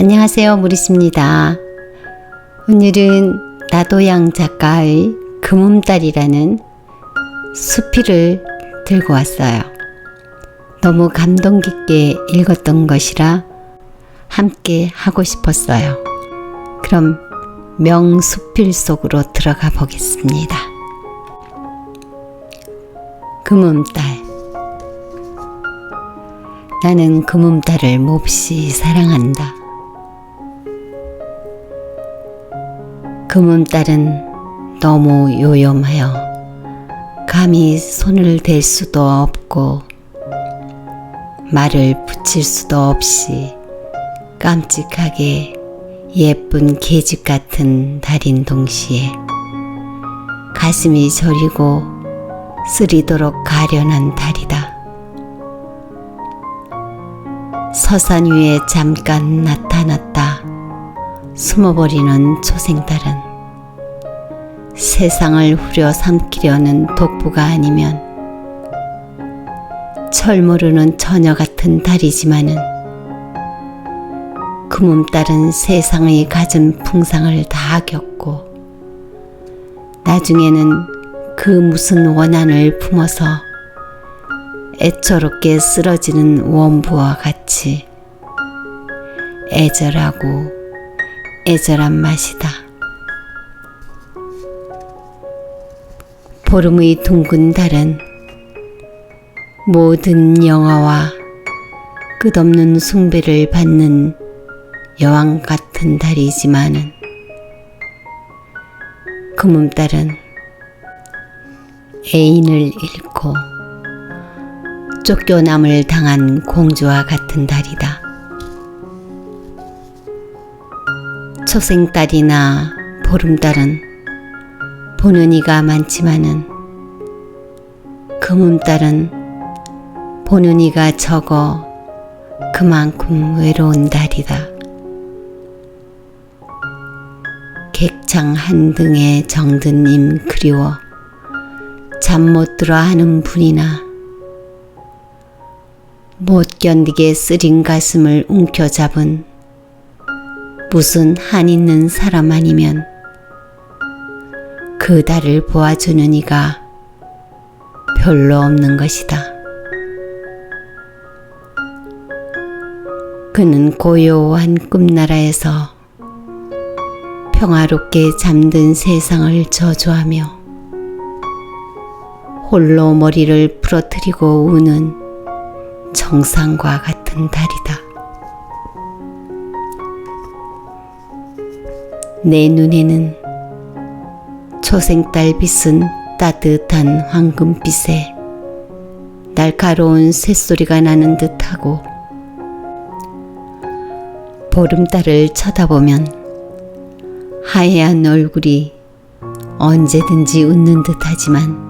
안녕하세요. 무리스입니다. 오늘은 나도양 작가의 금음달이라는 수필을 들고 왔어요. 너무 감동 깊게 읽었던 것이라 함께 하고 싶었어요. 그럼 명수필 속으로 들어가 보겠습니다. 금음달 나는 금음달을 몹시 사랑한다. 금음달은 너무 요염하여 감히 손을 댈 수도 없고 말을 붙일 수도 없이 깜찍하게 예쁜 계집 같은 달인 동시에 가슴이 저리고 쓰리도록 가련한 달이다. 서산 위에 잠깐 나타났다. 숨어버리는 초생달은 세상을 후려 삼키려는 독부가 아니면 철 모르는 처녀 같은 달이지만은 금음달은 세상의 갖은 풍상을 다 겪고 나중에는 그 무슨 원한을 품어서 애처롭게 쓰러지는 원부와 같이 애절하고 애절한 맛이다. 보름의 둥근 달은 모든 영화와 끝없는 숭배를 받는 여왕 같은 달이지만은 금음달은 애인을 잃고 쫓겨남을 당한 공주와 같은 달이다. 초생달이나 보름달은 보는 이가 많지만은 금음달은 보는 이가 적어 그만큼 외로운 달이다. 객창 한 등에 정든 님 그리워 잠 못 들어 하는 분이나 못 견디게 쓰린 가슴을 움켜잡은 무슨 한 있는 사람 아니면 그 달을 보아주는 이가 별로 없는 것이다. 그는 고요한 꿈나라에서 평화롭게 잠든 세상을 저주하며 홀로 머리를 부러뜨리고 우는 정상과 같은 달이다. 내 눈에는 초생달 빛은 따뜻한 황금빛에 날카로운 새소리가 나는 듯하고 보름달을 쳐다보면 하얀 얼굴이 언제든지 웃는 듯하지만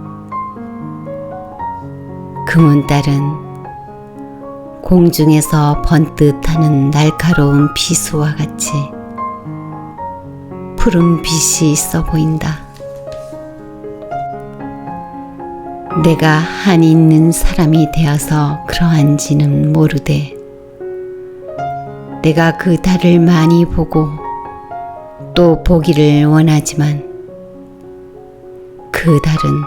금은달은 공중에서 번뜩하는 날카로운 비수와 같이 푸른 빛이 있어 보인다. 내가 한이 있는 사람이 되어서 그러한지는 모르되 내가 그 달을 많이 보고 또 보기를 원하지만 그 달은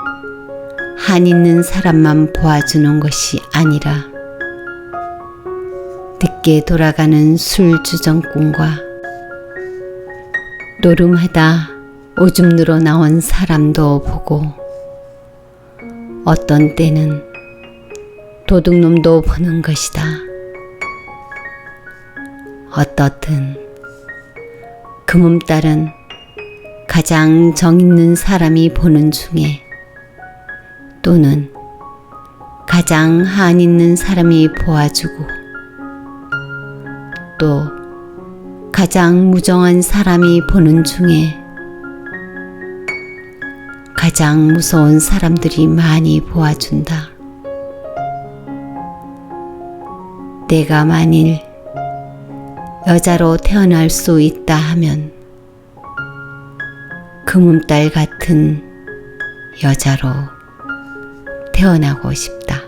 한 있는 사람만 보아주는 것이 아니라 늦게 돌아가는 술주정꾼과 노름하다 오줌 누러 나온 사람도 보고 어떤 때는 도둑놈도 보는 것이다. 어떻든 금음달은 가장 정 있는 사람이 보는 중에 또는 가장 한 있는 사람이 보아주고 또 가장 무정한 사람이 보는 중에 가장 무서운 사람들이 많이 보아준다. 내가 만일 여자로 태어날 수 있다 하면 금음달 같은 여자로 태어나고 싶다.